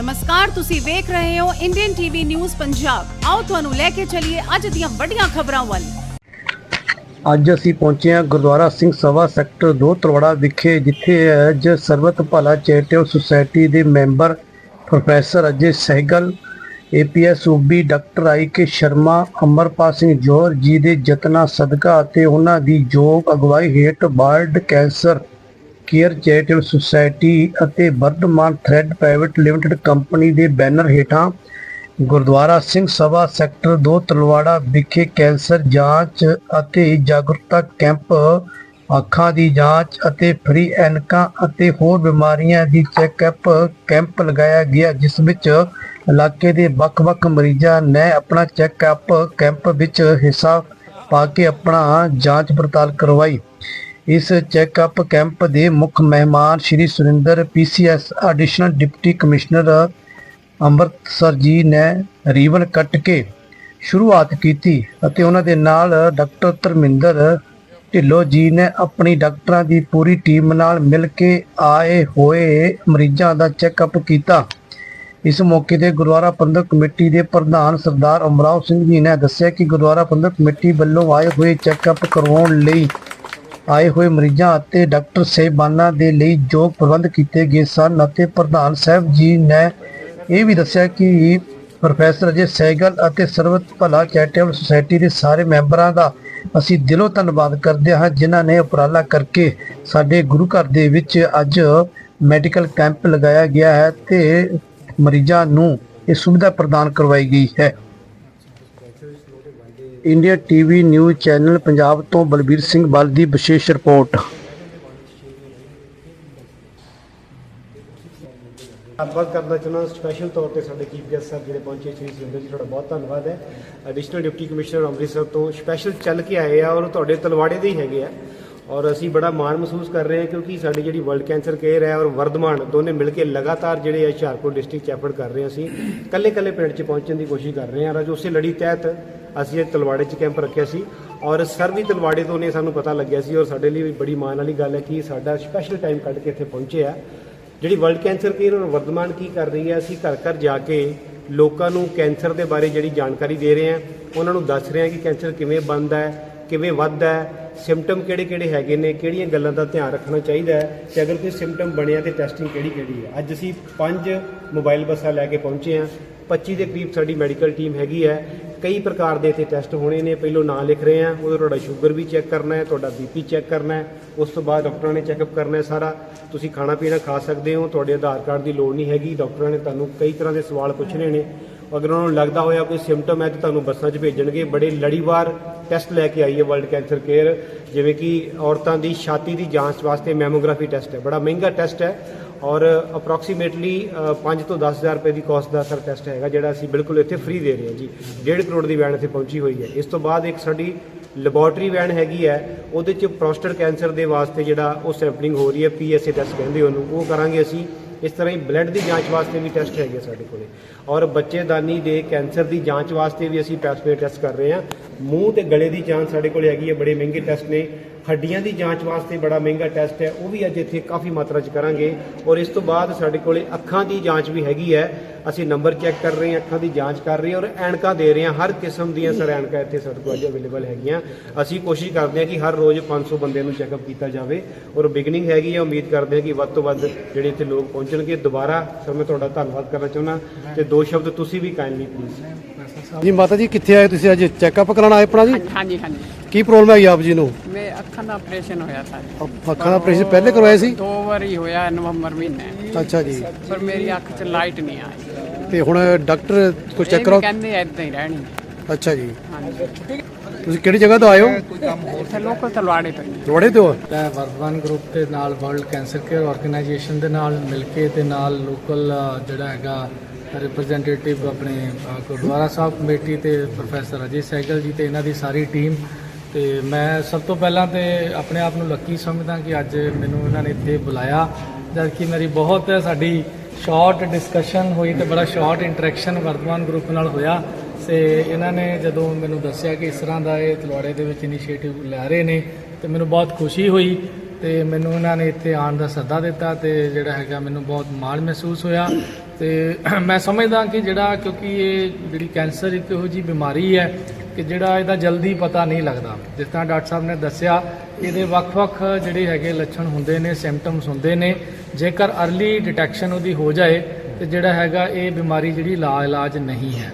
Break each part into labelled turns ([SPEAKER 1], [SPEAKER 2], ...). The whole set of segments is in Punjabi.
[SPEAKER 1] ਨਮਸਕਾਰ, ਤੁਸੀਂ ਵੇਖ ਰਹੇ ਹੋ ਇੰਡੀਅਨ ਟੀਵੀ ਨਿਊਜ਼ ਪੰਜਾਬ ਆਓ ਤੁਹਾਨੂੰ ਲੈ ਕੇ ਚੱਲੀਏ ਅੱਜ ਦੀਆਂ ਵੱਡੀਆਂ ਖਬਰਾਂ ਵੱਲ।
[SPEAKER 2] ਅੱਜ ਅਸੀਂ ਪਹੁੰਚੇ ਹਾਂ ਗੁਰਦੁਆਰਾ ਸਿੰਘ ਸਭਾ ਸੈਕਟਰ 2 ਤਰਵੜਾ ਵਿਖੇ, ਜਿੱਥੇ ਅੱਜ ਸਰਬਤ ਭਲਾ ਚੈਰੀਟੇਬਲ ਸੁਸਾਇਟੀ ਦੇ member professor Ajay Sehgal APS ਓਬੀ doctor I K Sharma, Amarpal Singh Johar ji ਦੇ ਯਤਨਾਂ, ਸਦਕਾ ਅਤੇ ਉਹਨਾਂ ਦੀ ਯੋਗ ਅਗਵਾਈ ਹੇਠ world cancer care charitable society ਅਤੇ Vardhman thread private limited company ਦੇ ਬੈਨਰ ਹੇਠਾਂ ਗੁਰਦੁਆਰਾ ਸਿੰਘ ਸਭਾ ਸੈਕਟਰ 2 ਤਲਵਾੜਾ ਵਿਖੇ ਕੈਂਸਰ ਜਾਂਚ ਅਤੇ ਜਾਗਰੂਕਤਾ ਕੈਂਪ, ਅੱਖਾਂ ਦੀ ਜਾਂਚ ਅਤੇ ਫ੍ਰੀ ਐਨਕਾਂ ਅਤੇ ਹੋਰ ਬਿਮਾਰੀਆਂ ਦੀ ਚੈੱਕਅਪ ਕੈਂਪ ਲਗਾਇਆ ਗਿਆ, ਜਿਸ ਵਿੱਚ ਇਲਾਕੇ ਦੇ ਵੱਖ-ਵੱਖ ਮਰੀਜ਼ਾਂ ਨੇ ਆਪਣਾ ਚੈੱਕਅਪ ਕੈਂਪ ਵਿੱਚ ਹਿੱਸਾ ਪਾ ਕੇ ਆਪਣਾ ਜਾਂਚ ਪੜਤਾਲ ਕਰਵਾਈ। ਇਸ ਚੈੱਕਅਪ ਕੈਂਪ ਦੇ ਮੁੱਖ ਮਹਿਮਾਨ Shri Surinder, PCS additional deputy commissioner Amritsar ji ਨੇ ਰੀਵਨ ਕੱਟ ਕੇ ਸ਼ੁਰੂਆਤ ਕੀਤੀ ਅਤੇ ਉਹਨਾਂ ਦੇ ਨਾਲ ਡਾਕਟਰ ਧਰਮਿੰਦਰ ਢਿੱਲੋਂ ਜੀ ਨੇ ਆਪਣੀ ਡਾਕਟਰਾਂ ਦੀ ਪੂਰੀ ਟੀਮ ਨਾਲ ਮਿਲ ਕੇ ਆਏ ਹੋਏ ਮਰੀਜ਼ਾਂ ਦਾ ਚੈੱਕਅਪ ਕੀਤਾ। ਇਸ ਮੌਕੇ ਤੇ ਗੁਰਦੁਆਰਾ ਪ੍ਰਬੰਧਕ ਕਮੇਟੀ ਦੇ ਪ੍ਰਧਾਨ ਸਰਦਾਰ ਅਮਰਾਵ ਸਿੰਘ ਜੀ ਨੇ ਦੱਸਿਆ ਕਿ ਗੁਰਦੁਆਰਾ ਪ੍ਰਬੰਧਕ ਕਮੇਟੀ ਵੱਲੋਂ ਆਏ ਹੋਏ ਚੈੱਕਅਪ ਕਰਵਾਉਣ ਲਈ ਆਏ ਹੋਏ ਮਰੀਜ਼ਾਂ ਅਤੇ ਡਾਕਟਰ ਸਾਹਿਬਾਨਾਂ ਦੇ ਲਈ ਜੋ ਪ੍ਰਬੰਧ ਕੀਤੇ ਗਏ ਸਨ ਅਤੇ ਪ੍ਰਧਾਨ ਸਾਹਿਬ ਜੀ ਨੇ ਇਹ ਵੀ ਦੱਸਿਆ ਕਿ ਪ੍ਰੋਫੈਸਰ ਅਜੇ ਸਹਿਗਲ ਅਤੇ ਸਰਵਤ ਭਲਾ ਚੈਰੀਟੇਬਲ ਸੁਸਾਇਟੀ ਦੇ ਸਾਰੇ ਮੈਂਬਰਾਂ ਦਾ ਅਸੀਂ ਦਿਲੋਂ ਧੰਨਵਾਦ ਕਰਦੇ ਹਾਂ, ਜਿਨ੍ਹਾਂ ਨੇ ਉਪਰਾਲਾ ਕਰਕੇ ਸਾਡੇ ਗੁਰੂ ਘਰ ਦੇ ਵਿੱਚ ਅੱਜ ਮੈਡੀਕਲ ਕੈਂਪ ਲਗਾਇਆ ਗਿਆ ਹੈ ਤੇ ਮਰੀਜ਼ਾਂ ਨੂੰ ਇਹ ਸੁਵਿਧਾ ਪ੍ਰਦਾਨ ਕਰਵਾਈ ਗਈ ਹੈ। India TV news channel Punjab ਤੋਂ ਬਲਬੀਰ ਸਿੰਘ ਬਲ ਦੀ ਵਿਸ਼ੇਸ਼ ਰਿਪੋਰਟ।
[SPEAKER 3] ਧੰਨਵਾਦ ਕਰਨਾ ਚਾਹੁੰਦਾ, ਸਪੈਸ਼ਲ ਤੌਰ ਤੇ ਸਾਡੇ ਚੀਫ ਗੈਸਟ ਸਾਹਿਬ ਜਿਹੜੇ ਪਹੁੰਚੇ, ਸ਼੍ਰੀ ਸੁਰਿੰਦਰ ਜੀ, ਤੁਹਾਡਾ ਬਹੁਤ ਧੰਨਵਾਦ ਹੈ। ਐਡੀਸ਼ਨਲ ਡਿਪਟੀ ਕਮਿਸ਼ਨਰ ਅੰਮ੍ਰਿਤਸਰ ਤੋਂ ਸਪੈਸ਼ਲ ਚੱਲ ਕੇ ਆਏ ਆ ਔਰ ਤੁਹਾਡੇ ਤਲਵਾੜੇ ਦੇ ਹੀ ਹੈਗੇ ਆ। ਔਰ ਅਸੀਂ ਬੜਾ ਮਾਣ ਮਹਿਸੂਸ ਕਰ ਰਹੇ ਹਾਂ ਕਿਉਂਕਿ ਸਾਡੀ ਜਿਹੜੀ ਵਰਲਡ ਕੈਂਸਰ ਕੇਅਰ ਹੈ ਔਰ ਵਰਧਮਾਨ ਦੋਨੇ ਮਿਲ ਕੇ ਲਗਾਤਾਰ ਜਿਹੜੇ ਹੁਸ਼ਿਆਰਪੁਰ ਡਿਸਟ੍ਰਿਕਟ ਚ ਐਫਰਟ ਕਰ ਰਹੇ ਹਾਂ ਅਸੀਂ ਕੱਲੇ ਕੱਲੇ ਪਿੰਡ ਚ ਪਹੁੰਚਣ ਦੀ ਕੋਸ਼ਿਸ਼ ਕਰ ਰਹੇ ਹਾਂ। ਔਰ ਅੱਜ ਉਸੇ ਲੜੀ ਤਹਿਤ ਅਸੀਂ ਇਹ ਤਲਵਾੜੇ ਚ ਕੈਂਪ ਰੱਖਿਆ ਸੀ ਔਰ ਸਰ ਵੀ ਤਲਵਾੜੇ ਤੋਂ ਨੇ ਸਾਨੂੰ ਪਤਾ ਲੱਗਿਆ ਸੀ ਔਰ ਸਾਡੇ ਲਈ ਵੀ ਬੜੀ ਮਾਣ ਵਾਲੀ ਗੱਲ ਹੈ ਕਿ ਸਾਡਾ ਸਪੈਸ਼ਲ ਟਾਈਮ ਕੱਢ ਕੇ ਇੱਥੇ ਪਹੁੰਚੇ ਆ। ਜਿਹੜੀ ਵਰਲਡ ਕੈਂਸਰ ਕੇਅਰ ਔਰ ਵਰਧਮਾਨ ਕੀ ਕਰ ਰਹੀ ਹੈ, ਅਸੀਂ ਘਰ ਘਰ ਜਾ ਕੇ ਲੋਕਾਂ ਨੂੰ ਕੈਂਸਰ ਦੇ ਬਾਰੇ ਜਿਹੜੀ ਜਾਣਕਾਰੀ ਦੇ ਰਹੇ ਹਾਂ, ਉਹਨਾਂ ਨੂੰ ਦੱਸ ਰਹੇ ਹਾਂ ਕਿ ਕੈਂਸਰ ਕਿਵੇਂ ਬਣਦਾ ਹੈ, ਕਿਵੇਂ ਵੱਧਦਾ ਹੈ ਸਿੰਪਟਮ ਕਿਹੜੇ ਕਿਹੜੇ ਹੈਗੇ ਨੇ, ਕਿਹੜੀਆਂ ਗੱਲਾਂ ਦਾ ਧਿਆਨ ਰੱਖਣਾ ਚਾਹੀਦਾ ਹੈ ਤੇ ਅਗਰ ਕੋਈ ਸਿੰਪਟਮ ਬਣਿਆ ਤੇ ਟੈਸਟਿੰਗ ਕਿਹੜੀ ਕਿਹੜੀ ਹੈ। ਅੱਜ ਅਸੀਂ ਪੰਜ ਮੋਬਾਈਲ ਬੱਸਾਂ ਲੈ ਕੇ ਪਹੁੰਚੇ ਹਾਂ 25 ਦੇ ਕਰੀਬ ਸਾਡੀ ਮੈਡੀਕਲ ਟੀਮ ਹੈਗੀ ਹੈ ਕਈ ਪ੍ਰਕਾਰ ਦੇ ਇੱਥੇ ਟੈਸਟ ਹੋਣੇ ਨੇ, ਪਹਿਲੋਂ ਨਾਂ ਲਿਖ ਰਹੇ ਹਾਂ ਉਹ ਤੁਹਾਡਾ ਸ਼ੂਗਰ ਵੀ ਚੈੱਕ ਕਰਨਾ ਹੈ, ਤੁਹਾਡਾ ਬੀਪੀ ਚੈੱਕ ਕਰਨਾ ਹੈ, ਉਸ ਤੋਂ ਬਾਅਦ ਡਾਕਟਰਾਂ ਨੇ ਚੈੱਕਅਪ ਕਰਨਾ ਹੈ ਸਾਰਾ। ਤੁਸੀਂ ਖਾਣਾ ਪੀਣਾ ਖਾ ਸਕਦੇ ਹੋ, ਤੁਹਾਡੇ ਆਧਾਰ ਕਾਰਡ ਦੀ ਲੋੜ ਨਹੀਂ ਹੈਗੀ, ਡਾਕਟਰਾਂ ਨੇ ਤੁਹਾਨੂੰ ਕਈ ਤਰ੍ਹਾਂ ਦੇ ਸਵਾਲ ਪੁੱਛਣੇ ਨੇ। ਅਗਰ ਉਹਨਾਂ ਨੂੰ ਲੱਗਦਾ ਹੋਇਆ ਕੋਈ ਸਿੰਪਟਮ ਹੈ ਤਾਂ ਤੁਹਾਨੂੰ ਬੱਸਾਂ 'ਚ ਭੇਜਣਗੇ। ਬੜੇ ਲੜੀਵਾਰ ਟੈਸਟ ਲੈ ਕੇ ਆਈ ਹੈ ਵਰਲਡ ਕੈਂਸਰ ਕੇਅਰ ਜਿਵੇਂ ਕਿ ਔਰਤਾਂ ਦੀ ਛਾਤੀ ਦੀ ਜਾਂਚ ਵਾਸਤੇ ਮੈਮੋਗ੍ਰਾਫੀ ਟੈਸਟ ਹੈ। ਬੜਾ ਮਹਿੰਗਾ ਟੈਸਟ ਹੈ। ਔਰ ਅਪਰੋਕਸੀਮੇਟਲੀ 5 ਤੋਂ 10000 ਰੁਪਏ ਦੀ ਕਾਸਟ ਦਾ ਸਰ ਟੈਸਟ ਹੈਗਾ, ਜਿਹੜਾ ਅਸੀਂ ਬਿਲਕੁਲ ਇੱਥੇ ਫ੍ਰੀ ਦੇ ਰਹੇ ਹਾਂ ਜੀ। 1.5 ਕਰੋੜ ਦੀ ਵੈਨ ਇੱਥੇ ਪਹੁੰਚੀ ਹੋਈ ਹੈ। ਇਸ ਤੋਂ ਬਾਅਦ ਇੱਕ ਸਾਡੀ ਲੈਬੋਰਟਰੀ ਵੈਨ ਹੈਗੀ ਹੈ, ਉਹਦੇ ਚ ਪ੍ਰੋਸਟੇਟ ਕੈਂਸਰ ਦੇ ਵਾਸਤੇ ਜਿਹੜਾ ਉਹ ਸੈਂਪਲਿੰਗ ਹੋ ਰਹੀ ਹੈ ਪੀਐਸਏ ਟੈਸਟ ਕਹਿੰਦੇ ਉਹਨੂੰ। ਉਹ ਕਰਾਂਗੇ ਅਸੀਂ। ਇਸ ਤਰ੍ਹਾਂ ਹੀ ਬਲੱਡ ਦੀ ਜਾਂਚ ਵਾਸਤੇ ਵੀ ਟੈਸਟ ਹੈਗੇ ਸਾਡੇ ਕੋਲੇ। ਔਰ ਬੱਚੇਦਾਨੀ ਦੇ ਕੈਂਸਰ ਦੀ ਜਾਂਚ ਵਾਸਤੇ ਵੀ ਅਸੀਂ ਪੈਸਪੇ ਟੈਸਟ ਕਰ ਰਹੇ ਹਾਂ। ਮੂੰਹ ਤੇ ਗਲੇ ਦੀ ਜਾਂਚ ਸਾਡੇ ਕੋਲੇ ਹੈਗੀ ਹੈ, ਬੜੇ ਮਹਿੰਗੇ ਟੈਸਟ ਨੇ। ਹੱਡੀਆਂ ਦੀ ਜਾਂਚ ਵਾਸਤੇ ਬੜਾ ਮਹਿੰਗਾ ਟੈਸਟ ਹੈ ਉਹ ਵੀ ਅੱਜ ਇੱਥੇ ਕਾਫੀ ਮਾਤਰਾ 'ਚ ਕਰਾਂਗੇ। ਔਰ ਇਸ ਤੋਂ ਬਾਅਦ ਸਾਡੇ ਕੋਲੇ ਅੱਖਾਂ ਦੀ ਜਾਂਚ ਵੀ ਹੈਗੀ ਹੈ। ਅਸੀਂ ਨੰਬਰ ਚੈੱਕ ਕਰ ਰਹੇ ਹਾਂ ਅੱਖਾਂ ਦੀ ਜਾਂਚ ਕਰ ਰਹੇ ਹਾਂ ਔਰ ਐਨਕਾਂ ਦੇ ਰਹੇ ਹਾਂ। ਹਰ ਕਿਸਮ ਦੀਆਂ ਸਰ ਐਨਕਾਂ ਇੱਥੇ ਸਾਡੇ ਕੋਲ ਅੱਜ ਅਵੇਲੇਬਲ ਹੈਗੀਆਂ। ਅਸੀਂ ਕੋਸ਼ਿਸ਼ ਕਰਦੇ ਹਾਂ ਕਿ ਹਰ ਰੋਜ਼ 500 ਬੰਦੇ ਨੂੰ ਚੈੱਕਅਪ ਕੀਤਾ ਜਾਵੇ। ਔਰ ਬਿਗਨਿੰਗ ਹੈਗੀ ਹੈ ਉਮੀਦ ਕਰਦੇ ਹਾਂ ਕਿ ਵੱਧ ਤੋਂ ਵੱਧ ਜਿਹੜੇ ਇੱਥੇ ਲੋਕ ਪਹੁੰਚਣਗੇ। ਦੁਬਾਰਾ ਸਰ ਮੈਂ ਤੁਹਾਡਾ ਧੰਨਵਾਦ ਕਰਨਾ ਚਾਹੁੰਦਾ। ਤੇ ਦੋ ਸ਼ਬਦ ਤੁਸੀਂ ਵੀ ਕਾਈਂਡਲੀ ਪਲੀਜ਼
[SPEAKER 2] ਜੀ ਮਾਤਾ ਜੀ ਕਿੱਥੇ ਆਏ ਤੁਸੀਂ ਅੱਜ? ਚੈੱਕਅਪ ਕਰਾਉਣ ਆਏ ਆਪਣਾ ਜੀ?
[SPEAKER 4] ਹਾਂਜੀ ਹਾਂਜੀ।
[SPEAKER 2] ਕੀ ਪ੍ਰੋਬਲਮ ਹੈਗੀ ਆਪ ਜੀ ਨੂੰ?
[SPEAKER 4] ਅੱਖਾਂ ਦਾ ਆਪਰੇਸ਼ਨ ਹੋਇਆ ਸੀ
[SPEAKER 2] ਅ- ਅੱਖਾਂ ਦਾ ਆਪਰੇਸ਼ਨ ਪਹਿਲੇ ਕਰਵਾਇਆ ਸੀ?
[SPEAKER 4] ਦੋ ਵਾਰੀ ਹੋਇਆ ਨਵੰਬਰ ਮਹੀਨੇ।
[SPEAKER 2] ਅੱਛਾ ਜੀ।
[SPEAKER 4] ਪਰ ਮੇਰੀ ਅੱਖ 'ਚ ਲਾਈਟ ਨਹੀਂ ਆਈ।
[SPEAKER 2] ਤੇ ਹੁਣ ਡਾਕਟਰ ਕੋਈ ਚੈੱਕ
[SPEAKER 4] ਇਹ ਵੀ
[SPEAKER 2] ਕਰੋ?
[SPEAKER 4] ਕਹਿੰਦੇ ਐਦਾਂ ਹੀ ਰਹਿਣੀ।
[SPEAKER 2] ਅੱਛਾ ਜੀ।
[SPEAKER 4] ਹਾਂਜੀ।
[SPEAKER 2] ਤੁਸੀਂ ਕਿਹੜੀ ਜਗ੍ਹਾ ਤੋਂ ਆਏ ਹੋ?
[SPEAKER 4] ਇੱਥੇ ਲੋਕਲ ਤਲਵਾੜੇ ਤੋਂ।
[SPEAKER 2] ਰੋੜੇ ਤੋਂ?
[SPEAKER 5] ਮੈਂ ਵਰਧਮਾਨ ਗਰੁੱਪ ਦੇ ਨਾਲ ਵਰਲਡ ਕੈਂਸਰ ਕੇਅਰ ਆਰਗੇਨਾਈਜੇਸ਼ਨ ਦੇ ਨਾਲ ਮਿਲ ਕੇ ਤੇ ਨਾਲ ਲੋਕਲ ਜਿਹੜਾ ਹੈਗਾ ਰਿਪਰੈਜ਼ੈਂਟੇਟਿਵ ਆਪਣੇ ਗੁਰਦੁਆਰਾ ਸਾਹਿਬ ਕਮੇਟੀ ਤੇ ਪ੍ਰੋਫੈਸਰ ਅਜੇ ਸਹਿਗਲ ਜੀ ਤੇ ਇਹਨਾਂ ਦੀ ਸਾਰੀ ਟੀਮ ਤੇ ਮੈਂ ਸਭ ਤੋਂ ਪਹਿਲਾਂ ਤੇ ਆਪਣੇ ਆਪ ਨੂੰ ਲੱਕੀ ਸਮਝਦਾ ਕਿ ਅੱਜ ਮੈਨੂੰ ਇਹਨਾਂ ਨੇ ਇੱਥੇ ਬੁਲਾਇਆ। ਜਦ ਕਿ ਮੇਰੀ ਬਹੁਤ ਸਾਡੀ ਸ਼ਾਰਟ ਡਿਸਕਸ਼ਨ ਹੋਈ ਤੇ ਬੜਾ ਸ਼ਾਰਟ ਇੰਟਰੈਕਸ਼ਨ ਵਰਤਮਾਨ ਗਰੁੱਪ ਨਾਲ ਹੋਇਆ। ਤੇ ਇਹਨਾਂ ਨੇ ਜਦੋਂ ਮੈਨੂੰ ਦੱਸਿਆ ਕਿ ਇਸ ਤਰ੍ਹਾਂ ਦਾ ਇਹ ਤਲਵਾੜੇ ਦੇ ਵਿੱਚ ਇਨੀਸ਼ੀਏਟਿਵ ਲੈ ਰਹੇ ਨੇ, ਤੇ ਮੈਨੂੰ ਬਹੁਤ ਖੁਸ਼ੀ ਹੋਈ ਤੇ ਮੈਨੂੰ ਇਹਨਾਂ ਨੇ ਇੱਥੇ ਆਉਣ ਦਾ ਸੱਦਾ ਦਿੱਤਾ ਤੇ ਜਿਹੜਾ ਹੈਗਾ ਮੈਨੂੰ ਬਹੁਤ ਮਾਣ ਮਹਿਸੂਸ ਹੋਇਆ। ਤੇ ਮੈਂ ਸਮਝਦਾ ਕਿ ਜਿਹੜਾ ਕਿਉਂਕਿ ਇਹ ਜਿਹੜੀ ਕੈਂਸਰ ਇੱਕ ਇਹੋ ਜੀ ਬਿਮਾਰੀ ਹੈ ਕਿ ਜਿਹੜਾ ਇਹਦਾ ਜਲਦੀ ਪਤਾ ਨਹੀਂ ਲੱਗਦਾ। ਜਿਸ ਤਰ੍ਹਾਂ ਡਾਕਟਰ ਸਾਹਿਬ ਨੇ ਦੱਸਿਆ, ਇਹਦੇ ਵੱਖ-ਵੱਖ ਜਿਹੜੇ ਹੈਗੇ ਲੱਛਣ ਹੁੰਦੇ ਨੇ ਸਿੰਪਟਮਸ ਹੁੰਦੇ ਨੇ। ਜੇਕਰ ਅਰਲੀ ਡਿਟੈਕਸ਼ਨ ਉਹਦੀ ਹੋ ਜਾਏ, ਤੇ ਜਿਹੜਾ ਹੈਗਾ ਇਹ ਬਿਮਾਰੀ ਜਿਹੜੀ ਲਾ ਇਲਾਜ ਨਹੀਂ ਹੈ।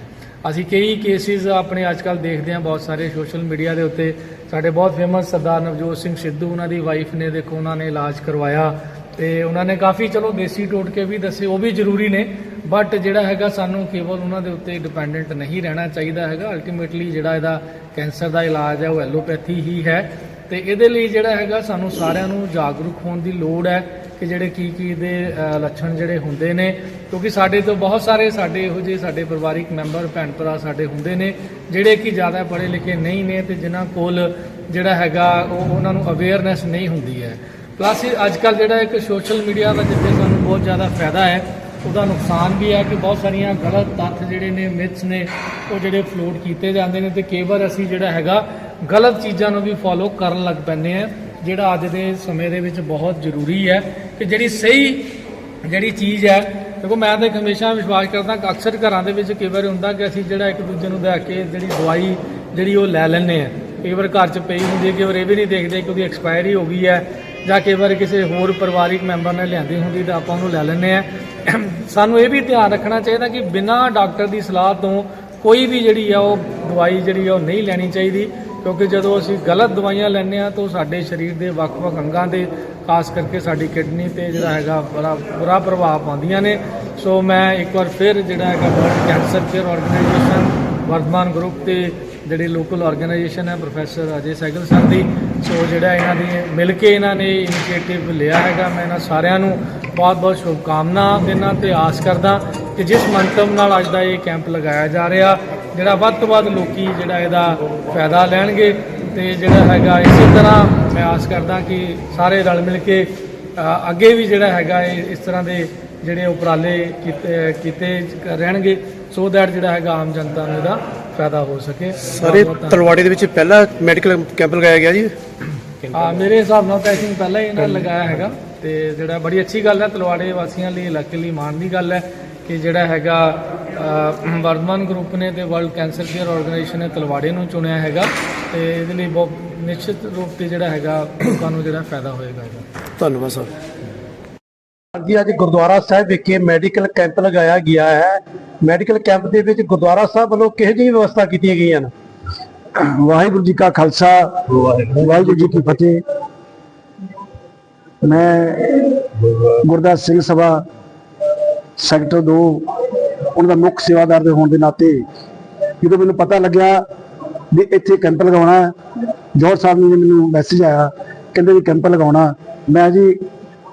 [SPEAKER 5] ਅਸੀਂ ਕਈ ਕੇਸਿਸ ਆਪਣੇ ਅੱਜਕੱਲ ਦੇਖਦੇ ਹਾਂ ਬਹੁਤ ਸਾਰੇ ਸੋਸ਼ਲ ਮੀਡੀਆ ਦੇ ਉੱਤੇ। ਸਾਡੇ ਬਹੁਤ ਫੇਮਸ ਸਰਦਾਰ ਨਵਜੋਤ ਸਿੰਘ ਸਿੱਧੂ ਉਹਨਾਂ ਦੀ ਵਾਈਫ ਨੇ ਦੇਖੋ, ਉਹਨਾਂ ਨੇ ਇਲਾਜ ਕਰਵਾਇਆ। ਤੇ ਉਹਨਾਂ ਨੇ ਕਾਫੀ, ਚਲੋ, ਦੇਸੀ ਟੋਟਕੇ ਵੀ ਦੱਸੇ, ਉਹ ਵੀ ਜ਼ਰੂਰੀ ਨੇ। ਬਟ ਜਿਹੜਾ ਹੈਗਾ ਸਾਨੂੰ ਕੇਵਲ ਉਹਨਾਂ ਦੇ ਉੱਤੇ ਡਿਪੈਂਡੈਂਟ ਨਹੀਂ ਰਹਿਣਾ ਚਾਹੀਦਾ ਹੈਗਾ। ਅਲਟੀਮੇਟਲੀ ਜਿਹੜਾ ਇਹਦਾ ਕੈਂਸਰ ਦਾ ਇਲਾਜ ਹੈ, ਉਹ ਐਲੋਪੈਥੀ ਹੀ ਹੈ। ਤੇ ਇਹਦੇ ਲਈ ਜਿਹੜਾ ਹੈਗਾ ਸਾਨੂੰ ਸਾਰਿਆਂ ਨੂੰ ਜਾਗਰੂਕ ਹੋਣ ਦੀ ਲੋੜ ਹੈ ਕਿ ਜਿਹੜੇ ਕੀ ਕੀ ਦੇ ਲੱਛਣ ਜਿਹੜੇ ਹੁੰਦੇ ਨੇ। ਕਿਉਂਕਿ ਸਾਡੇ ਤੋਂ ਬਹੁਤ ਸਾਰੇ ਸਾਡੇ ਇਹੋ ਜਿਹੇ ਸਾਡੇ ਪਰਿਵਾਰਿਕ ਮੈਂਬਰ, ਭੈਣ ਭਰਾ ਸਾਡੇ ਹੁੰਦੇ ਨੇ, ਜਿਹੜੇ ਕਿ ਜ਼ਿਆਦਾ ਪੜ੍ਹੇ ਲਿਖੇ ਨਹੀਂ ਨੇ ਤੇ ਜਿਨ੍ਹਾਂ ਕੋਲ ਜਿਹੜਾ ਹੈਗਾ ਉਹ ਉਹਨਾਂ ਨੂੰ ਅਵੇਅਰਨੈਸ ਨਹੀਂ ਹੁੰਦੀ ਹੈ। ਪਲੱਸ ਅੱਜ ਕੱਲ ਜਿਹੜਾ ਇੱਕ ਸੋਸ਼ਲ ਮੀਡੀਆ ਦਾ ਜਿੱਥੇ ਸਾਨੂੰ ਬਹੁਤ ਜ਼ਿਆਦਾ ਫਾਇਦਾ ਹੈ ਉਹਦਾ ਨੁਕਸਾਨ ਵੀ ਹੈ ਕਿ ਬਹੁਤ ਸਾਰੀਆਂ ਗਲਤ ਤੱਥ ਜਿਹੜੇ ਨੇ ਮਿਥਸ ਨੇ, ਉਹ ਜਿਹੜੇ ਫਲੋਟ ਕੀਤੇ ਜਾਂਦੇ ਨੇ ਤੇ ਕਈ ਵਾਰ ਅਸੀਂ ਜਿਹੜਾ ਹੈਗਾ ਗਲਤ ਚੀਜ਼ਾਂ ਨੂੰ ਵੀ ਫੋਲੋ ਕਰਨ ਲੱਗ ਪੈਂਦੇ ਆ ਜਿਹੜਾ ਅੱਜ ਦੇ ਸਮੇਂ ਦੇ ਵਿੱਚ ਬਹੁਤ ਜ਼ਰੂਰੀ ਹੈ ਕਿ ਜਿਹੜੀ ਸਹੀ ਜਿਹੜੀ ਚੀਜ਼ ਹੈ, ਦੇਖੋ ਮੈਂ ਤਾਂ ਹਮੇਸ਼ਾ ਵਿਸ਼ਵਾਸ ਕਰਦਾ ਕਿ ਅਕਸਰ ਘਰਾਂ ਦੇ ਵਿੱਚ ਕਈ ਵਾਰ ਹੁੰਦਾ ਕਿ ਅਸੀਂ ਜਿਹੜਾ ਇੱਕ ਦੂਜੇ ਨੂੰ ਦੇਖ ਕੇ ਜਿਹੜੀ ਦਵਾਈ ਜਿਹੜੀ ਉਹ ਲੈ ਲੈਂਦੇ ਆ ਕਈ ਵਾਰ ਘਰ 'ਚ ਪਈ ਹੁੰਦੀ ਹੈ, ਕਈ ਵਾਰ ਇਹ ਵੀ ਨਹੀਂ ਦੇਖਦੇ ਕਿ ਉਹਦੀ ਐਕਸਪਾਇਰੀ ਹੋ ਗਈ ਹੈ ਜਾਂ ਕਈ ਵਾਰ ਕਿਸੇ ਹੋਰ ਪਰਿਵਾਰਿਕ ਮੈਂਬਰ ਨੇ ਲਿਆਂਦੀ ਹੁੰਦੀ ਤਾਂ ਆਪਾਂ ਉਹਨੂੰ ਲੈ ਲੈਂਦੇ ਆ ਸਾਨੂੰ ਇਹ ਵੀ ਧਿਆਨ ਰੱਖਣਾ ਚਾਹੀਦਾ ਕਿ ਬਿਨਾਂ ਡਾਕਟਰ ਦੀ ਸਲਾਹ ਤੋਂ ਕੋਈ ਵੀ ਜਿਹੜੀ ਆ ਉਹ ਦਵਾਈ ਜਿਹੜੀ ਆ ਉਹ ਨਹੀਂ ਲੈਣੀ ਚਾਹੀਦੀ, ਕਿਉਂਕਿ ਜਦੋਂ ਅਸੀਂ ਗਲਤ ਦਵਾਈਆਂ ਲੈਂਦੇ ਆ ਤਾਂ ਉਹ ਸਾਡੇ ਸਰੀਰ ਦੇ ਵੱਖ-ਵੱਖ ਅੰਗਾਂ ਦੇ, ਖਾਸ ਕਰਕੇ ਸਾਡੀ ਕਿਡਨੀ ਤੇ ਜਿਹੜਾ ਹੈਗਾ ਬੜਾ ਬੁਰਾ ਪ੍ਰਭਾਵ ਪਾਉਂਦੀਆਂ ਨੇ। ਸੋ ਮੈਂ ਇੱਕ ਵਾਰ ਫਿਰ ਜਿਹੜਾ ਹੈਗਾ world cancer care organisation Vardhman group ਤੇ ਜਿਹੜੇ ਲੋਕਲ ਆਰਗੇਨਾਈਜੇਸ਼ਨ ਹੈ ਪ੍ਰੋਫੈਸਰ ਅਜੇ ਸੈਗਲ ਸਰ ਦੀ ਸੋ ਜਿਹੜਾ ਇਹਨਾਂ ਦੀ ਮਿਲ ਕੇ ਇਹਨਾਂ ਨੇ ਇਨੀਸ਼ੀਏਟਿਵ ਲਿਆ ਹੈਗਾ, ਮੈਂ ਇਹਨਾਂ ਸਾਰਿਆਂ ਨੂੰ ਬਹੁਤ ਬਹੁਤ ਸ਼ੁਭਕਾਮਨਾ ਦੇਣਾ ਤੇ ਆਸ ਕਰਦਾ ਕਿ ਜਿਸ ਮੰਤਵ ਨਾਲ ਅੱਜ ਦਾ ਇਹ ਕੈਂਪ ਲਗਾਇਆ ਜਾ ਰਿਹਾ, ਜਿਹੜਾ ਵੱਧ ਤੋਂ ਵੱਧ ਲੋਕੀ ਜਿਹੜਾ ਇਹਦਾ ਫਾਇਦਾ ਲੈਣਗੇ ਤੇ ਜਿਹੜਾ ਹੈਗਾ ਇਸੇ ਤਰ੍ਹਾਂ ਮੈਂ ਆਸ ਕਰਦਾ ਕਿ ਸਾਰੇ ਰਲ ਮਿਲ ਕੇ ਅੱਗੇ ਵੀ ਜਿਹੜਾ ਹੈਗਾ ਇਹ ਇਸ ਤਰ੍ਹਾਂ ਦੇ ਜਿਹੜੇ ਉਪਰਾਲੇ ਕੀਤੇ ਕੀਤੇ ਰਹਿਣਗੇ। ਸੋ ਦੈਟ ਜਿਹੜਾ ਹੈਗਾ ਆਮ ਜਨਤਾ ਨੂੰ ਇਹਦਾ ਫਾਇਦਾ ਹੋ ਸਕੇ।
[SPEAKER 2] ਸਾਰੇ ਤਲਵਾੜੇ ਦੇ ਵਿੱਚ ਪਹਿਲਾ ਮੈਡੀਕਲ ਕੈਂਪ ਲਗਾਇਆ ਗਿਆ ਜੀ?
[SPEAKER 5] ਹਾਂ ਮੇਰੇ ਹਿਸਾਬ ਨਾਲ ਤਾਂ ਥਿੰਕ ਪਹਿਲਾਂ ਹੀ ਇਹਨਾਂ ਲਗਾਇਆ ਹੈਗਾ। ਤੇ ਜਿਹੜਾ ਬੜੀ ਅੱਛੀ ਗੱਲ ਹੈ ਤਲਵਾੜੇ ਵਾਸੀਆਂ ਲਈ ਇਲਾਕੇ ਲਈ ਮਾਣ ਦੀ ਗੱਲ ਹੈ ਕਿ ਜਿਹੜਾ ਹੈਗਾ ਅ, ਵਰਧਮਾਨ ਗਰੁੱਪ ਨੇ ਤੇ ਵਰਲਡ ਕੈਂਸਰ ਕੇਅਰ ਆਰਗੇਨਾਈਜੇਸ਼ਨ ਨੇ ਤਲਵਾੜੇ ਨੂੰ ਚੁਣਿਆ ਹੈਗਾ। ਤੇ ਇਹਦੇ ਲਈ ਬਹੁਤ ਨਿਸ਼ਚਿਤ ਰੂਪ ਤੇ ਜਿਹੜਾ ਹੈਗਾ ਲੋਕਾਂ ਨੂੰ ਜਿਹੜਾ ਫਾਇਦਾ ਹੋਏਗਾ
[SPEAKER 2] ਧੰਨਵਾਦ ਸਰ। ਹਾਂਜੀ ਅੱਜ ਗੁਰਦੁਆਰਾ ਸਾਹਿਬ ਵਿਖੇ ਮੈਡੀਕਲ ਕੈਂਪ ਲਗਾਇਆ ਗਿਆ ਹੈ। ਮੈਡੀਕਲ ਕੈਂਪ ਦੇ ਵਿੱਚ ਗੁਰਦੁਆਰਾ ਸਾਹਿਬ ਵੱਲੋਂ ਕਿਹੋ ਜਿਹੀ ਵਿਵਸਥਾ ਕੀਤੀਆਂ ਗਈਆਂ ਹਨ
[SPEAKER 6] ਵਾਹਿਗੁਰੂ ਜੀ ਕਾ ਖਾਲਸਾ ਵਾਹਿਗੁਰੂ ਜੀ ਕੀ ਫਤਿਹ। ਮੈਂ ਗੁਰਦਾਸ ਸਿੰਘ ਸਭਾ ਸੈਕਟਰ 2 ਉਹਨਾਂ ਦਾ ਮੁੱਖ ਸੇਵਾਦਾਰ ਦੇ ਹੋਣ ਦੇ ਨਾਤੇ ਜਦੋਂ ਮੈਨੂੰ ਪਤਾ ਲੱਗਿਆ ਵੀ ਇੱਥੇ ਕੈਂਪ ਲਗਾਉਣਾ ਹੈ, ਜੋਹਰ ਸਾਹਿਬ ਨੇ ਮੈਨੂੰ ਮੈਸੇਜ ਆਇਆ ਕਹਿੰਦੇ ਵੀ ਕੈਂਪ ਲਗਾਉਣਾ। ਮੈਂ ਜੀ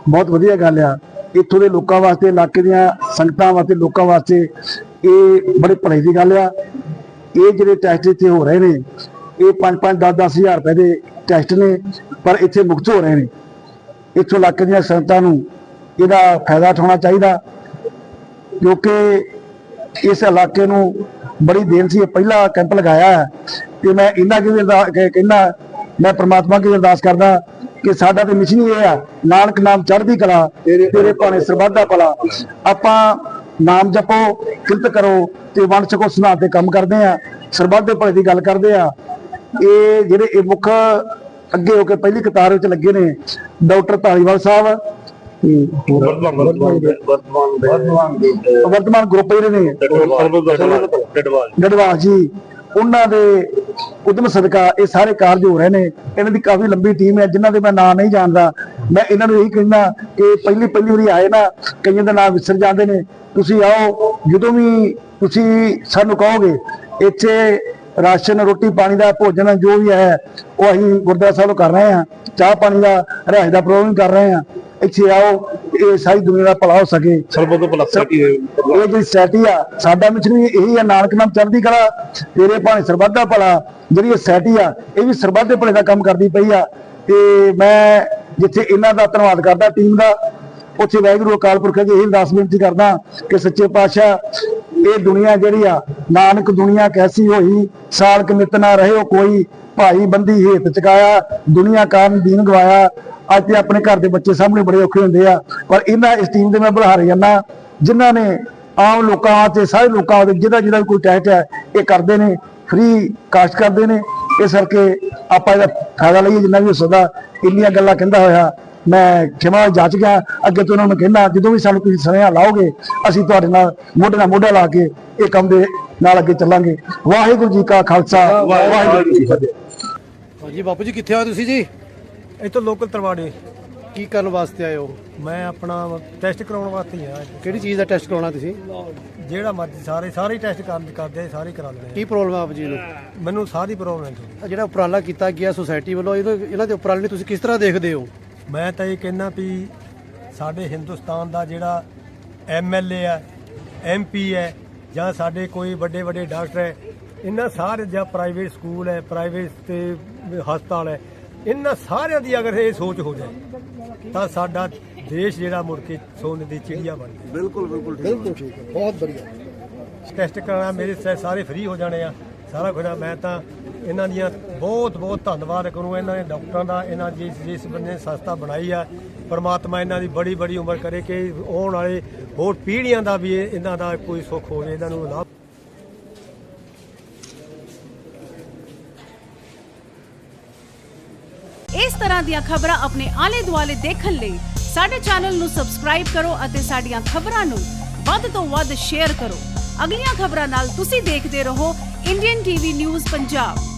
[SPEAKER 6] ਬਹੁਤ ਵਧੀਆ ਗੱਲ ਆ। ਇੱਥੋਂ ਦੇ ਲੋਕਾਂ ਵਾਸਤੇ, ਇਲਾਕੇ ਦੀਆਂ ਸੰਗਤਾਂ ਵਾਸਤੇ, ਲੋਕਾਂ ਵਾਸਤੇ ਇਹ ਬੜੇ ਭਲੇ ਦੀ ਗੱਲ ਆ। ਇਹ ਜਿਹੜੇ ਟੈਸਟ ਇੱਥੇ ਹੋ ਰਹੇ ਨੇ, ਇਹ 5-5 10-10 ਹਜ਼ਾਰ ਰੁਪਏ ਦੇ ਟੈਸਟ ਨੇ, ਪਰ ਇੱਥੇ ਮੁਕਤ ਹੋ ਰਹੇ ਨੇ। ਇੱਥੋਂ ਇਲਾਕੇ ਦੀਆਂ ਸੰਗਤਾਂ ਨੂੰ ਇਹਦਾ ਫਾਇਦਾ ਉਠਾਉਣਾ ਚਾਹੀਦਾ, ਕਿਉਂਕਿ ਇਸ ਇਲਾਕੇ ਨੂੰ ਬੜੀ ਦੇਰ ਸੀ ਇਹ ਪਹਿਲਾ ਕੈਂਪ ਲਗਾਇਆ ਹੈ। ਤੇ ਮੈਂ ਇਹਨਾਂ ਕੀ ਕਹਿੰਦਾ, ਮੈਂ ਪ੍ਰਮਾਤਮਾ ਕੀ ਅਰਦਾਸ ਕਰਦਾ ਕਿ ਸਾਡਾ ਤੇ ਮਿਸ਼ਨ ਹੀ ਇਹ ਆ ਨਾਨਕ ਨਾਮ ਚੜ੍ਹਦੀ ਕਲਾ ਤੇਰੇ ਭਾਣੇ ਸਰਬੱਤ ਦਾ ਭਲਾ। ਆਪਾਂ ਨਾਮ ਜਪੋ ਕਿਰਤ ਕਰੋ ਤੇ ਵੰਡ ਛਕੋ ਸੁਨਾ ਤੇ ਕੰਮ ਕਰਦੇ ਆ ਸਰਬੱਤ ਦੇ ਭਲੇ ਦੀ ਗੱਲ ਕਰਦੇ ਆ। ਇਹ ਜਿਹੜੇ ਇਹ ਮੁੱਖ ਅੱਗੇ ਹੋ ਕੇ ਪਹਿਲੀ ਕਤਾਰ ਵਿੱਚ ਲੱਗੇ ਨੇ ਡਾਕਟਰ ਧਾਲੀਵਾਲ ਸਾਹਿਬ ਵਰਤਮਾਨ ਗਰੁੱਪ ਜਿਹੜੇ ਨੇ ਗੜਵਾਲ ਜੀ ਉਹਨਾਂ ਦੇ ਉਦਮ ਸਦਕਾ ਇਹ ਸਾਰੇ ਕਾਰਜ ਹੋ ਰਹੇ ਨੇ, ਇਹਨਾਂ ਦੀ ਕਾਫੀ ਲੰਬੀ ਟੀਮ ਹੈ, ਜਿਨ੍ਹਾਂ ਦੇ ਮੈਂ ਨਾਂ ਨਹੀਂ ਜਾਣਦਾ। ਮੈਂ ਇਹਨਾਂ ਨੂੰ ਇਹੀ ਕਹਿੰਦਾ ਕਿ ਪਹਿਲੀ ਪਹਿਲੀ ਵਾਰੀ ਆਏ ਨਾ, ਕਈਆਂ ਦਾ ਨਾਂ ਵਿਸਰ ਜਾਂਦੇ ਨੇ। ਤੁਸੀਂ ਆਓ, ਜਦੋਂ ਵੀ ਤੁਸੀਂ ਸਾਨੂੰ ਕਹੋਗੇ, ਇੱਥੇ ਰਾਸ਼ਨ, ਰੋਟੀ, ਪਾਣੀ ਦਾ ਭੋਜਨ, ਜੋ ਵੀ ਹੈ, ਉਹ ਅਸੀਂ ਗੁਰਦੁਆਰਾ ਸਾਹਿਬ ਤੋਂ ਕਰ ਰਹੇ ਹਾਂ। ਚਾਹ ਪਾਣੀ ਦਾ ਰਿਹਾਇਸ਼ ਦਾ ਪ੍ਰੋਗਰਾਮ ਕਰ ਰਹੇ ਹਾਂ। ਇੱਥੇ ਆਓ ਇਹ ਸਾਰੀ ਦੁਨੀਆ ਦਾ ਭਲਾ ਹੋ ਸਕੇ
[SPEAKER 2] ਸਰਬਤ ਭਲਾ ਹੋਏ।
[SPEAKER 6] ਇਹ ਜਿਹੜੀ ਸੈਟੀ ਆ ਸਾਡਾ ਮਿਸ਼ਨ ਵੀ ਇਹੀ ਆ ਨਾਨਕ ਨਾਮ ਚੜ੍ਹਦੀ ਕਲਾ ਤੇਰੇ ਭਾਣੇ ਸਰਬੱਤ ਦਾ ਭਲਾ ਜਿਹੜੀ ਇਹ ਸੈਟੀ ਆ ਇਹ ਵੀ ਸਰਬੱਤ ਦੇ ਭਲੇ ਦਾ ਕੰਮ ਕਰਦੀ ਪਈ ਆ ਤੇ ਮੈਂ ਜਿੱਥੇ ਇਹਨਾਂ ਦਾ ਧੰਨਵਾਦ ਕਰਦਾ ਟੀਮ ਦਾ ਉੱਥੇ ਵਾਹਿਗੁਰੂ ਅਕਾਲ ਪੁਰਖ ਜੀ ਇਹ ਅਰਦਾਸ ਬੇਨਤੀ ਕਰਦਾ ਕਿ ਸੱਚੇ ਪਾਤਸ਼ਾਹ ਇਹ ਦੁਨੀਆ ਜਿਹੜੀ ਆ, ਨਾਨਕ ਦੁਨੀਆ ਕੈਸੀ ਹੋਈ, ਸਾਲਕ ਨਿਤ ਨਾ ਰਹਿਓ ਕੋਈ, ਭਾਈ ਬੰਦੀ ਹੇਤ ਚਕਾਇਆ, ਦੁਨੀਆ ਕਾਰਨ ਦੀਨ ਗਵਾਇਆ। ਅੱਜ ਤੇ ਆਪਣੇ ਘਰ ਦੇ ਬੱਚੇ ਸਾਹਮਣੇ ਬੜੇ ਔਖੇ ਹੁੰਦੇ ਆ, ਪਰ ਇਹਨਾਂ ਇਸ ਟੀਮ ਦੇ ਮੈਂ ਬੁਲਾਰੇ ਜਾਂਦਾ, ਜਿਨ੍ਹਾਂ ਨੇ ਆਮ ਲੋਕਾਂ ਤੇ, ਸਾਰੇ ਲੋਕਾਂ ਵਾਸਤੇ ਜਿਹਦਾ ਜਿਹਦਾ ਕੋਈ ਟੈਕ ਹੈ, ਇਹ ਕਰਦੇ ਨੇ ਫ੍ਰੀ ਕਾਸਟ ਕਰਦੇ ਨੇ। ਇਸ ਕਰਕੇ ਆਪਾਂ ਇਹਦਾ ਫਾਇਦਾ ਲਈਏ, ਜਿੰਨਾ ਵੀ ਹੋ ਸਕਦਾ, ਇੰਨੀਆਂ ਗੱਲਾਂ ਕਹਿੰਦਾ ਹੋਇਆ। ਮੈਂ ਖਿਮਾ ਜਾਚ ਗਿਆ ਅੱਗੇ ਤੋਂ ਉਹਨਾਂ ਨੂੰ ਕਹਿਣਾ ਜਦੋਂ ਵੀ ਸਾਨੂੰ ਤੁਸੀਂ ਸੁਨੇਹਾ ਲਾਓਗੇ ਅਸੀਂ ਤੁਹਾਡੇ ਨਾਲ ਮੋਢੇ ਨਾਲ ਮੋਢਾ ਲਾ ਕੇ ਇਹ ਕੰਮ ਦੇ ਨਾਲ ਅੱਗੇ ਚੱਲਾਂਗੇ। ਵਾਹਿਗੁਰੂ ਜੀ ਕਾ ਖਾਲਸਾ ਵਾਹਿਗੁਰੂ ਜੀ ਕੀ ਫਤਿਹ।
[SPEAKER 2] ਹਾਂਜੀ ਬਾਪੂ ਜੀ ਕਿੱਥੇ ਆ ਤੁਸੀਂ ਜੀ?
[SPEAKER 7] ਇੱਥੋਂ ਲੋਕਲ ਤਰਵਾੜੇ
[SPEAKER 2] ਕੀ ਕਰਨ ਵਾਸਤੇ ਆਏ ਹੋ?
[SPEAKER 7] ਮੈਂ ਆਪਣਾ ਟੈਸਟ ਕਰਾਉਣ ਵਾਸਤੇ ਹੀ ਆ
[SPEAKER 2] ਕਿਹੜੀ ਚੀਜ਼ ਦਾ ਟੈਸਟ ਕਰਾਉਣਾ ਤੁਸੀਂ?
[SPEAKER 7] ਜਿਹੜਾ ਮਰਜ਼ੀ ਸਾਰੇ ਸਾਰੇ ਟੈਸਟ ਕਰਨ ਕਰਦੇ ਸਾਰੇ ਕਰਾਉਂਦੇ
[SPEAKER 2] ਕੀ ਪ੍ਰੋਬਲਮ ਆ ਆਪ ਜੀ ਨੂੰ?
[SPEAKER 7] ਮੈਨੂੰ ਦੀ ਪ੍ਰੋਬਲਮ ਹੈ
[SPEAKER 2] ਜਿਹੜਾ ਉਪਰਾਲਾ ਕੀਤਾ ਗਿਆ ਸੁਸਾਇਟੀ ਵੱਲੋਂ ਇਹਦੇ- ਇਹਨਾਂ ਦੇ ਉਪਰਾਲੇ ਨੂੰ ਤੁਸੀਂ ਕਿਸ ਤਰ੍ਹਾਂ ਦੇਖਦੇ ਹੋ?
[SPEAKER 7] ਮੈਂ ਤਾਂ ਇਹ ਕਹਿੰਦਾ ਵੀ ਸਾਡੇ ਹਿੰਦੁਸਤਾਨ ਦਾ ਜਿਹੜਾ ਐਮਐਲਏ ਹੈ ਐਮਪੀ ਹੈ ਜਾਂ ਸਾਡੇ ਕੋਈ ਵੱਡੇ ਵੱਡੇ ਡਾਕਟਰ ਹੈ ਇਹਨਾਂ ਸਾਰੇ ਜਾਂ ਪ੍ਰਾਈਵੇਟ ਸਕੂਲ ਹੈ ਪ੍ਰਾਈਵੇਟ ਤੇ ਹਸਪਤਾਲ ਹੈ ਇਹਨਾਂ ਸਾਰਿਆਂ ਦੀ ਅਗਰ ਇਹ ਸੋਚ ਹੋ ਜਾਏ ਤਾਂ ਸਾਡਾ ਦੇਸ਼ ਜਿਹੜਾ ਮੁੜ ਕੇ ਸੋਨੇ ਦੀ ਚਿੜੀਆ ਬਣ ਜਾਏ।
[SPEAKER 2] ਬਿਲਕੁਲ ਬਿਲਕੁਲ ਠੀਕ ਬਿਲਕੁਲ ਠੀਕ ਬਹੁਤ ਵਧੀਆ।
[SPEAKER 7] ਟੈਸਟ ਕਰਾਉਣਾ ਮੇਰੇ ਸਾਰੇ ਫ੍ਰੀ ਹੋ ਜਾਣੇ ਆ। ਸਾਰਾ ਕੁਝ ਆ। ਮੈਂ ਤਾਂ ਇਹਨਾਂ ਦੀਆਂ ਬਹੁਤ ਬਹੁਤ ਧੰਨਵਾਦ ਕਰੂੰ। ਇਹਨਾਂ ਦੇ ਡਾਕਟਰਾਂ ਦਾ, ਇਹਨਾਂ ਜਿਸ ਜਿਸ ਬੰਦੇ ਸੰਸਥਾ ਬਣਾਈ ਆ, ਪਰਮਾਤਮਾ ਇਹਨਾਂ ਦੀ ਬੜੀ ਬੜੀ ਉਮਰ ਕਰੇ ਕਿ ਆਉਣ ਵਾਲੇ ਹੋਰ ਪੀੜ੍ਹੀਆਂ ਦਾ ਵੀ ਇਹ- ਇਹਨਾਂ ਦਾ ਕੋਈ ਸੁੱਖ ਹੋਵੇ, ਇਹਨਾਂ ਨੂੰ ਲਾਭ
[SPEAKER 1] ਇਸ ਤਰ੍ਹਾਂ ਦੀਆਂ ਖਬਰਾਂ ਆਪਣੇ ਆਲੇ ਦੁਆਲੇ ਦੇਖਣ ਲਈ ਸਾਡੇ ਚੈਨਲ ਨੂੰ ਸਬਸਕ੍ਰਾਈਬ ਕਰੋ ਅਤੇ ਸਾਡੀਆਂ ਖਬਰਾਂ ਨੂੰ ਵੱਧ ਤੋਂ ਵੱਧ ਸ਼ੇਅਰ ਕਰੋ। ਅਗਲੀਆਂ ਖਬਰਾਂ ਨਾਲ ਤੁਸੀਂ ਦੇਖਦੇ ਰਹੋ। Indian TV news Punjab